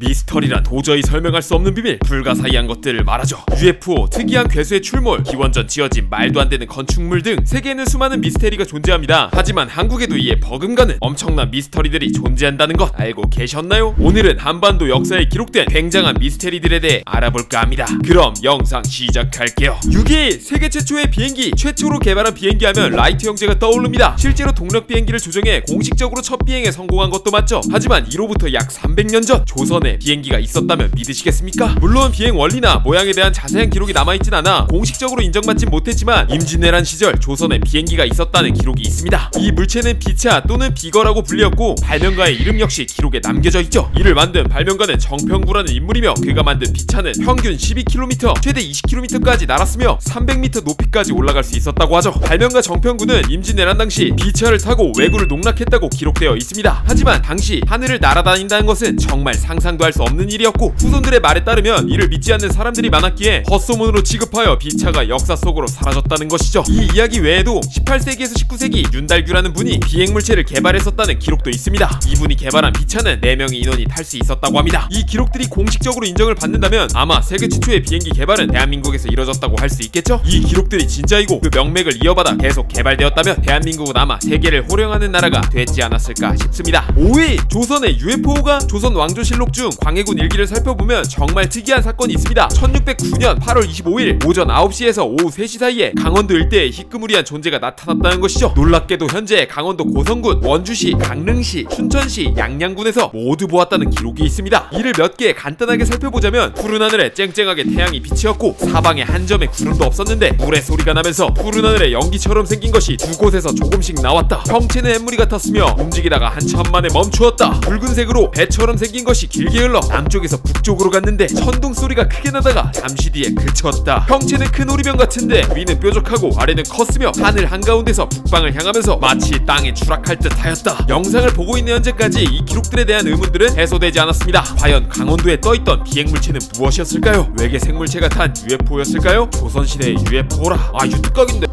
미스터리란 도저히 설명할 수 없는 비밀. 불가사의한 것들을 말하죠. UFO 특이한 괴수의 출몰 기원전 지어진 말도 안 되는 건축물 등 세계에는 수많은 미스테리가 존재합니다. 하지만 한국에도 이에 버금가는 엄청난 미스터리들이 존재한다는 것 알고 계셨나요? 오늘은 한반도 역사에 기록된 굉장한 미스테리들에 대해 알아볼까 합니다. 그럼 영상 시작할게요. 6위 세계 최초의 비행기 최초로 개발한 비행기 하면 라이트 형제가 떠오릅니다. 실제로 동력 비행기를 조정해 공식적으로 첫 비행에 성공한 것도 맞죠. 하지만 이로부터 약 300년 전 조선 에 비행기가 있었다면 믿으시겠습니까? 물론 비행 원리나 모양에 대한 자세한 기록이 남아있진 않아 공식적으로 인정받진 못했지만 임진왜란 시절 조선에 비행기가 있었다는 기록이 있습니다. 이 물체는 비차 또는 비거라고 불리었고 발명가의 이름 역시 기록에 남겨져 있죠. 이를 만든 발명가는 정평구라는 인물이며 그가 만든 비차는 평균 12km 최대 20km까지 날았으며 300m 높이까지 올라갈 수 있었다고 하죠. 발명가 정평구는 임진왜란 당시 비차를 타고 외구를 농락했다고 기록되어 있습니다. 하지만 당시 하늘을 날아다닌다는 것은 정말 상상도 할 수 없는 일이었고 후손들의 말에 따르면 이를 믿지 않는 사람들이 많았기에 헛소문으로 취급하여 비차가 역사 속으로 사라졌다는 것이죠. 이 이야기 외에도 18세기에서 19세기 윤달규라는 분이 비행물체를 개발했었다는 기록도 있습니다. 이분이 개발한 비차는 4명의 인원이 탈 수 있었다고 합니다. 이 기록들이 공식적으로 인정을 받는다면 아마 세계 최초의 비행기 개발은 대한민국에서 이뤄졌다고 할 수 있겠죠? 이 기록들이 진짜이고 그 명맥을 이어받아 계속 개발되었다면 대한민국은 아마 세계를 호령하는 나라가 됐지 않았을까 싶습니다. 5위 조선의 UFO가 조선 왕조실록 중 광해군 일기를 살펴보면 정말 특이한 사건이 있습니다. 1609년 8월 25일 오전 9시에서 오후 3시 사이에 강원도 일대에 희끄무리한 존재가 나타났다는 것이죠. 놀랍게도 현재 강원도 고성군 원주시 강릉시 춘천시 양양군에서 모두 보았다는 기록이 있습니다. 이를 몇 개 간단하게 살펴보자면 푸른 하늘에 쨍쨍하게 태양이 비치었고 사방에 한 점의 구름도 없었는데 물의 소리가 나면서 푸른 하늘에 연기처럼 생긴 것이 두 곳에서 조금씩 나왔다. 형체는 햇물이 같았으며 움직이다가 한참 만에 멈추었다. 붉은색으로 배처럼 생긴 것이 길게 흘러 남쪽에서 북쪽으로 갔는데 천둥 소리가 크게 나다가 잠시 뒤에 그쳤다. 형체는 큰 오리병 같은데 위는 뾰족하고 아래는 컸으며 하늘 한가운데서 북방을 향하면서 마치 땅에 추락할 듯 하였다. 영상을 보고 있는 현재까지 이 기록들에 대한 의문들은 해소되지 않았습니다. 과연 강원도에 떠있던 비행물체는 무엇이었을까요? 외계 생물체가 탄 UFO였을까요? 조선시대의 UFO라. 아 이거 뚝각인데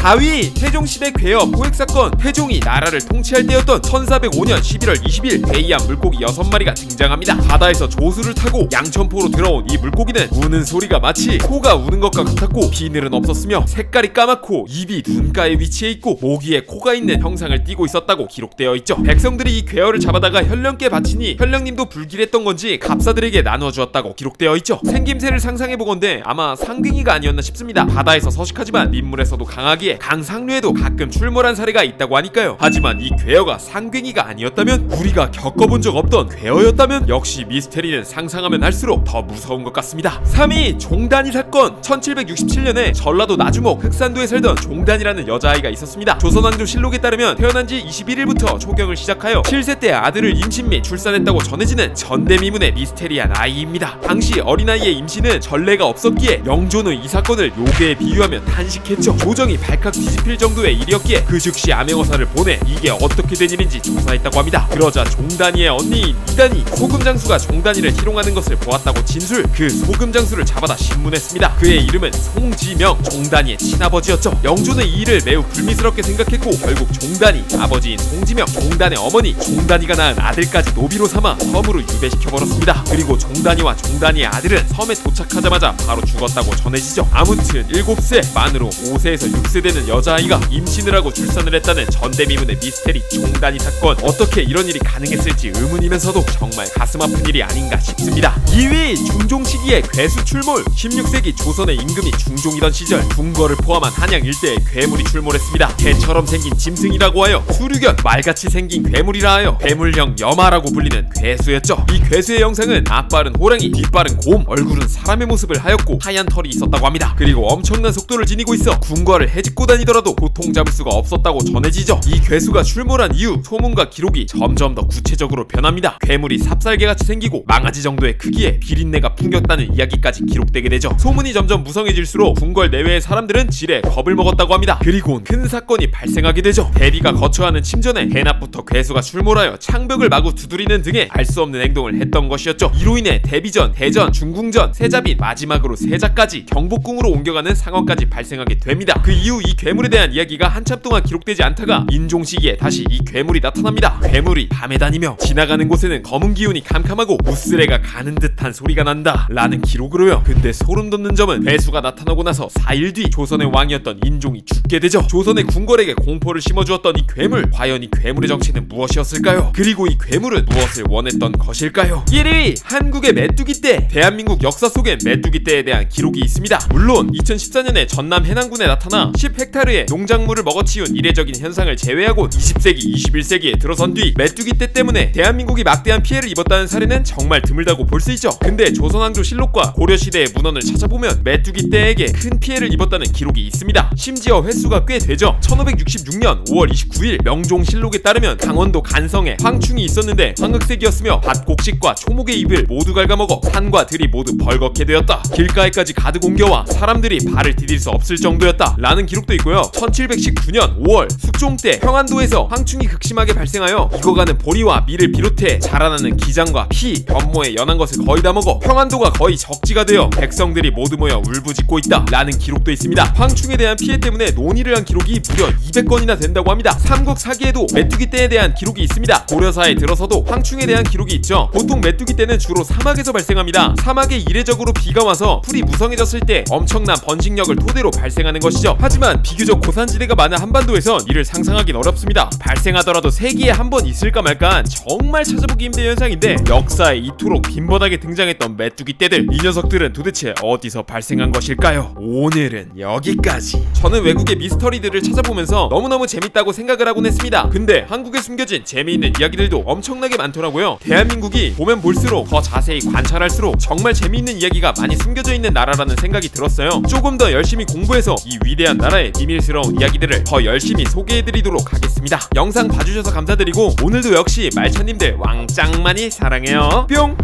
4위 태종시대 괴업 포획 사건. 태종이 나라를 통치할 때였던 1405년 11월 20일 대이한 물고기 6마리가 등장합니다. 바다에서 조수를 타고 양천포로 들어온 이 물고기는 우는 소리가 마치 소가 우는 것과 같았고 비늘은 없었으며 색깔이 까맣고 입이 눈가에 위치해 있고 모기에 코가 있는 형상을 띠고 있었다고 기록되어 있죠. 백성들이 이 괴어를 잡아다가 현령께 바치니 현령님도 불길했던 건지 갑사들에게 나누어 주었다고 기록되어 있죠. 생김새를 상상해 보건대 아마 상갱이가 아니었나 싶습니다. 바다에서 서식하지만 민물에서도 강하기에 강상류에도 가끔 출몰한 사례가 있다고 하니까요. 하지만 이 괴어가 상괭이가 아니었다면 우리가 겪어본 적 없던 괴어였다면 역시 미스테리는 상상하면 할수록 더 무서운 것 같습니다. 3위 종단이 사건 1767년에 전라도 나주목 흑산도에 살던 종단이라는 여자아이가 있었습니다. 조선왕조 실록에 따르면 태어난 지 21일부터 초경을 시작하여 7세 때 아들을 임신 및 출산했다고 전해지는 전대미문의 미스테리한 아이입니다. 당시 어린아이의 임신은 전례가 없었기에 영조는 이 사건을 요괴에 비유하며 탄식했죠. 조정이 발 발칵 뒤집힐 정도의 일이었기에 그 즉시 암행어사를 보내 이게 어떻게 된 일인지 조사했다고 합니다. 그러자 종단이의 언니인 이단이 소금 장수가 종단이를 희롱하는 것을 보았다고 진술. 그 소금 장수를 잡아다 신문했습니다. 그의 이름은 송지명, 종단이의 친아버지였죠. 영조는 이 일을 매우 불미스럽게 생각했고 결국 종단이 아버지인 송지명, 종단의 어머니 종단이가 낳은 아들까지 노비로 삼아 섬으로 유배시켜 버렸습니다. 그리고 종단이와 종단이의 아들은 섬에 도착하자마자 바로 죽었다고 전해지죠. 아무튼 7세 만으로 5세에서 6세 되는 여자아이가 임신을 하고 출산을 했다는 전대미문의 미스테리 종단이 사건. 어떻게 이런 일이 가능했을지 의문이면서도 정말 가슴 아픈 일이 아닌가 싶습니다. 2위 중종 시기의 괴수 출몰. 16세기 조선의 임금이 중종이던 시절 궁궐을 포함한 한양 일대에 괴물이 출몰했습니다. 개처럼 생긴 짐승이라고 하여 수류견 말같이 생긴 괴물이라 하여 괴물형 여마라고 불리는 괴수였죠. 이 괴수의 영상은 앞발은 호랑이 뒷발은 곰 얼굴은 사람의 모습을 하였고 하얀 털이 있었다고 합니다. 그리고 엄청난 속도를 지니고 있어 궁궐을 해집고 다니더라도 고통 잡을 수가 없었다고 전해지죠. 이 괴수가 출몰한 이후 소문과 기록이 점점 더 구체적으로 변합니다. 괴물이 삽살개같이 생기고 망아지 정도의 크기에 비린내가 풍겼다는 이야기까지 기록되게 되죠. 소문이 점점 무성해질수록 궁궐 내외의 사람들은 지레 겁을 먹었다고 합니다. 그리고 큰 사건이 발생하게 되죠. 대비가 거처하는 침전에 대낮부터 괴수가 출몰하여 창벽을 마구 두드리는 등의 알 수 없는 행동을 했던 것이었죠. 이로 인해 대비전, 대전, 중궁전, 세자빈, 마지막으로 세자까지 경복궁으로 옮겨가는 상황까지 발생하게 됩니다. 그 이후 이 괴물에 대한 이야기가 한참 동안 기록되지 않다가 인종 시기에 다시 이 괴물이 나타납니다. 괴물이 밤에 다니며 지나가는 곳에는 검은 기운이 캄캄하고 무스레가 가는 듯한 소리가 난다. 라는 기록으로요 근데 소름 돋는 점은 배수가 나타나고 나서 4일 뒤 조선의 왕이었던 인종이 죽게 되죠. 조선의 궁궐에게 공포를 심어주었던 이 괴물 과연 이 괴물의 정체는 무엇이었을까요? 그리고 이 괴물은 무엇을 원했던 것일까요? 1위 한국의 메뚜기 떼 대한민국 역사 속엔 메뚜기 떼에 대한 기록이 있습니다. 물론 2014년에 전남 해남군에 나타나 10 헥타르의 농작물을 먹어치운 이례적인 현상을 제외하고 20세기 21세기에 들어선 뒤 메뚜기 떼 때문에 대한민국이 막대한 피해를 입었다는 사례는 정말 드물다고 볼 수 있죠. 근데 조선왕조 실록과 고려시대의 문헌을 찾아보면 메뚜기 떼에게 큰 피해를 입었다는 기록이 있습니다. 심지어 횟수가 꽤 되죠. 1566년 5월 29일 명종실록에 따르면 강원도 간성에 황충이 있었는데 황흑색이었으며 밭 곡식과 초목의 잎을 모두 갉아먹어 산과 들이 모두 벌겋게 되었다. 길가에까지 가득 옮겨와 사람들이 발을 디딜 수 없을 정도였다. 라는 기록도 있고요. 1719년 5월 숙종 때 평안도에서 황충이 극심하게 발생하여 익어가는 보리와 밀을 비롯해 자라나는 기장과 피, 변모에 연한 것을 거의 다 먹어 평안도가 거의 적지가 되어 백성들이 모두 모여 울부짖고 있다. 라는 기록도 있습니다. 황충에 대한 피해 때문에 논의를 한 기록이 무려 200건이나 된다고 합니다. 삼국 사기에도 메뚜기 떼에 대한 기록이 있습니다. 고려사에 들어서도 황충에 대한 기록이 있죠. 보통 메뚜기 떼는 주로 사막에서 발생합니다. 사막에 이례적으로 비가 와서 풀이 무성해졌을 때 엄청난 번식력을 토대로 발생하는 것이죠. 하지만 비교적 고산지대가 많은 한반도에선 이를 상상하긴 어렵습니다. 발생하더라도 세기에 한 번 있을까 말까 정말 찾아보기 힘든 현상인데 역사에 이토록 빈번하게 등장했던 메뚜기 떼들. 이 녀석들은 도대체 어디서 발생한 것일까요? 오늘은 여기까지. 저는 외국의 미스터리들을 찾아보면서 너무너무 재밌다고 생각을 하곤 했습니다. 근데 한국에 숨겨진 재미있는 이야기들도 엄청나게 많더라고요. 대한민국이 보면 볼수록 더 자세히 관찰할수록 정말 재미있는 이야기가 많이 숨겨져 있는 나라라는 생각이 들었어요. 조금 더 열심히 공부해서 이 위대한 나라 회사의 비밀스러운 이야기들을 더 열심히 소개해드리도록 하겠습니다. 영상 봐주셔서 감사드리고 오늘도 역시 말차님들 왕짱 많이 사랑해요. 뿅!